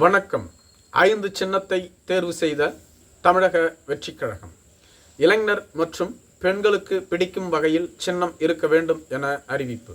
வணக்கம். ஐந்து சின்னத்தை தேர்வு செய்த தமிழக வெற்றி கழகம் இளைஞர் மற்றும் பெண்களுக்கு பிடிக்கும் வகையில் சின்னம் இருக்க வேண்டும் என அறிவிப்பு.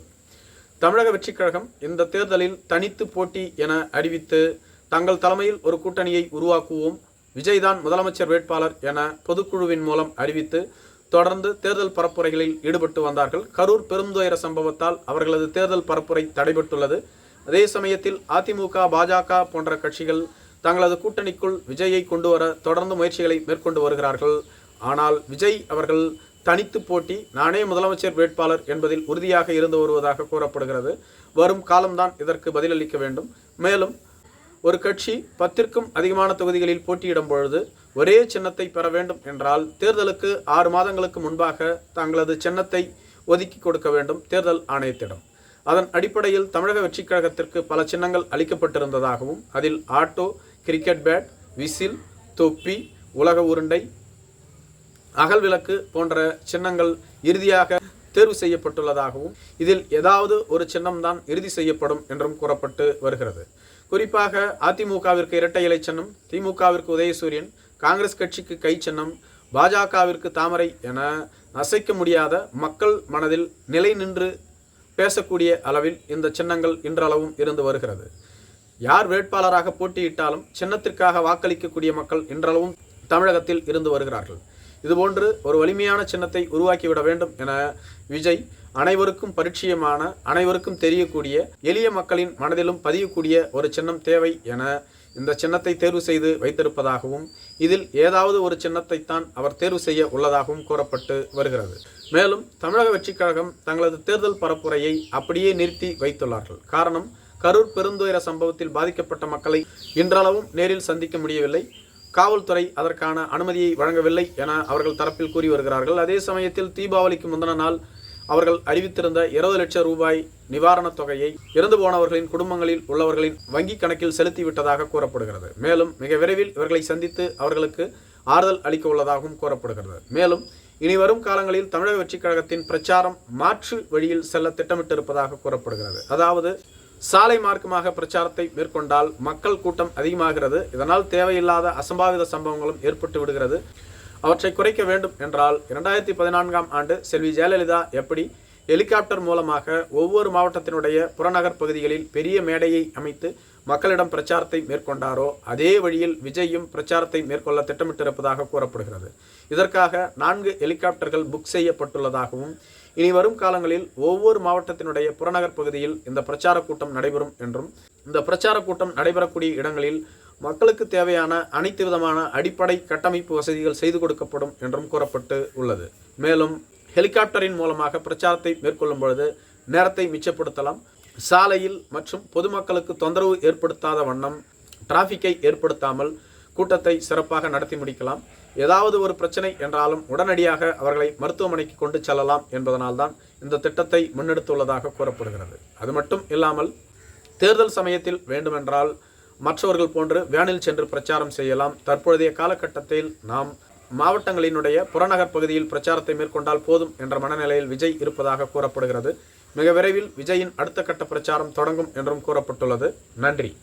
தமிழக வெற்றி கழகம் இந்த தேர்தலில் தனித்து போட்டி என அறிவித்து தங்கள் தலைமையில் ஒரு கூட்டணியை உருவாக்குவோம் விஜய்தான் முதலமைச்சர் வேட்பாளர் என பொதுக்குழுவின் மூலம் அறிவித்து தொடர்ந்து தேர்தல் பரப்புரைகளில் ஈடுபட்டு வந்தார்கள். கரூர் பெருந்துயர சம்பவத்தால் அவர்களது தேர்தல் பரப்புரை தடைபட்டுள்ளது. அதே சமயத்தில் அதிமுக பாஜக போன்ற கட்சிகள் தங்களது கூட்டணிக்குள் விஜயை கொண்டு வர தொடர்ந்து முயற்சிகளை மேற்கொண்டு வருகிறார்கள். ஆனால் விஜய் அவர்கள் தனித்து போட்டி நானே முதலமைச்சர் வேட்பாளர் என்பதில் உறுதியாக இருந்து வருவதாக கூறப்படுகிறது. வரும் காலம்தான் இதற்கு பதிலளிக்க வேண்டும். மேலும் ஒரு கட்சி பத்திற்கும் அதிகமான தொகுதிகளில் போட்டியிடும் பொழுது ஒரே சின்னத்தை பெற வேண்டும் என்றால் தேர்தலுக்கு ஆறு மாதங்களுக்கு முன்பாக தங்களது சின்னத்தை ஒதுக்கி கொடுக்க வேண்டும் தேர்தல் ஆணையத்திடம். அதன் அடிப்படையில் தமிழக வெற்றிக் கழகத்திற்கு பல சின்னங்கள் அளிக்கப்பட்டிருந்ததாகவும் அதில் ஆட்டோ கிரிக்கெட் பேட் விசில் தொப்பி உலக உருண்டை அகல் விளக்கு போன்ற சின்னங்கள் இறுதியாக தேர்வு செய்யப்பட்டுள்ளதாகவும் இதில் ஏதாவது ஒரு சின்னம்தான் இறுதி செய்யப்படும் என்றும் கூறப்பட்டு வருகிறது. குறிப்பாக அதிமுகவிற்கு இரட்டை இலை சின்னம் திமுகவிற்கு உதயசூரியன் காங்கிரஸ் கட்சிக்கு கை சின்னம் பாஜகவிற்கு தாமரை என அசைக்க முடியாத மக்கள் மனதில் நிலை நின்று பேசக்கூடிய அளவில் இந்த சின்னங்கள் இன்றளவும் இருந்து வருகிறது. யார் வேட்பாளராக போட்டியிட்டாலும் சின்னத்திற்காக வாக்களிக்கக்கூடிய மக்கள் இன்றளவும் தமிழகத்தில் இருந்து வருகிறார்கள். இதுபோன்று ஒரு வலிமையான சின்னத்தை உருவாக்கிவிட வேண்டும் என விஜய் அனைவருக்கும் பரிச்சயமான அனைவருக்கும் தெரியக்கூடிய எளிய மக்களின் மனதிலும் பதியக்கூடிய ஒரு சின்னம் தேவை என இந்த சின்னத்தை தேர்வு செய்து வைத்திருப்பதாகவும் இதில் ஏதாவது ஒரு சின்னத்தைத்தான் அவர் தேர்வு செய்ய உள்ளதாகவும் கூறப்பட்டு வருகிறது. மேலும் தமிழக வெற்றிக் கழகம் தங்களது தேர்தல் பரப்புரையை அப்படியே நிறுத்தி வைத்துள்ளார்கள். காரணம் கரூர் பெருந்துயர சம்பவத்தில் பாதிக்கப்பட்ட மக்களை இன்றளவும் நேரில் சந்திக்க முடியவில்லை. காவல்துறை அதற்கான அனுமதியை வழங்கவில்லை என அவர்கள் தரப்பில் கூறி வருகிறார்கள். அதே சமயத்தில் தீபாவளிக்கு முந்தின நாள் அவர்கள் அறிவித்திருந்த இருபது லட்சம் ரூபாய் நிவாரணத் தொகையை இறந்து போனவர்களின் குடும்பங்களில் உள்ளவர்களின் வங்கி கணக்கில் செலுத்திவிட்டதாக கூறப்படுகிறது. மேலும் மிக விரைவில் இவர்களை சந்தித்து அவர்களுக்கு ஆறுதல் அளிக்க உள்ளதாகவும் கூறப்படுகிறது. மேலும் இனி வரும் காலங்களில் தமிழக வெற்றிக் கழகத்தின் பிரச்சாரம் மாற்று வழியில் செல்ல திட்டமிட்டிருப்பதாக கூறப்படுகிறது. அதாவது சாலை மார்க்கமாக பிரச்சாரத்தை மேற்கொண்டால் மக்கள் கூட்டம் அதிகமாகிறது. இதனால் தேவையில்லாத அசம்பாவித சம்பவங்களும் ஏற்பட்டு விடுகிறது. அவற்றை குறைக்க வேண்டும் என்றால் இரண்டாயிரத்தி பதினான்காம் ஆண்டு செல்வி ஜெயலலிதா எப்படி ஹெலிகாப்டர் மூலமாக ஒவ்வொரு மாவட்டத்தினுடைய புறநகர் பகுதிகளில் பெரிய மேடையை அமைத்து மக்களிடம் பிரச்சாரத்தை மேற்கொண்டாரோ அதே வழியில் விஜயும் பிரச்சாரத்தை மேற்கொள்ள திட்டமிட்டிருப்பதாக கூறப்படுகிறது. இதற்காக நான்கு ஹெலிகாப்டர்கள் புக் செய்யப்பட்டுள்ளதாகவும் இனி வரும் காலங்களில் ஒவ்வொரு மாவட்டத்தினுடைய புறநகர் பகுதியில் இந்த பிரச்சார கூட்டம் நடைபெறும் என்றும் இந்த பிரச்சார கூட்டம் நடைபெறக்கூடிய இடங்களில் மக்களுக்கு தேவையான அனைத்து விதமான அடிப்படை கட்டமைப்பு வசதிகள் செய்து கொடுக்கப்படும் என்றும் கூறப்பட்டு உள்ளது. மேலும் ஹெலிகாப்டரின் மூலமாக பிரச்சாரத்தை மேற்கொள்ளும் பொழுது நேரத்தை மிச்சப்படுத்தலாம். சாலையில் மற்றும் பொதுமக்களுக்கு தொந்தரவு ஏற்படுத்தாத வண்ணம் டிராஃபிக்கை ஏற்படுத்தாமல் கூட்டத்தை சிறப்பாக நடத்தி முடிக்கலாம். ஏதாவது ஒரு பிரச்சனை என்றாலும் உடனடியாக அவர்களை மருத்துவமனைக்கு கொண்டு செல்லலாம் என்பதனால்தான் இந்த திட்டத்தை முன்னெடுத்துள்ளதாக கூறப்படுகிறது. அது மட்டும் இல்லாமல் தேர்தல் சமயத்தில் வேண்டுமென்றால் மற்றவர்கள் போன்று வேனில் சென்று பிரச்சாரம் செய்யலாம். தற்பொழுதைய காலகட்டத்தில் நாம் மாவட்டங்களினுடைய புறநகர் பகுதியில் பிரச்சாரத்தை மேற்கொண்டால் போதும் என்ற மனநிலையில் விஜய் இருப்பதாக கூறப்படுகிறது. மிக விரைவில் விஜயின் அடுத்த கட்ட பிரச்சாரம் தொடங்கும் என்றும் கூறப்பட்டுள்ளது. நன்றி.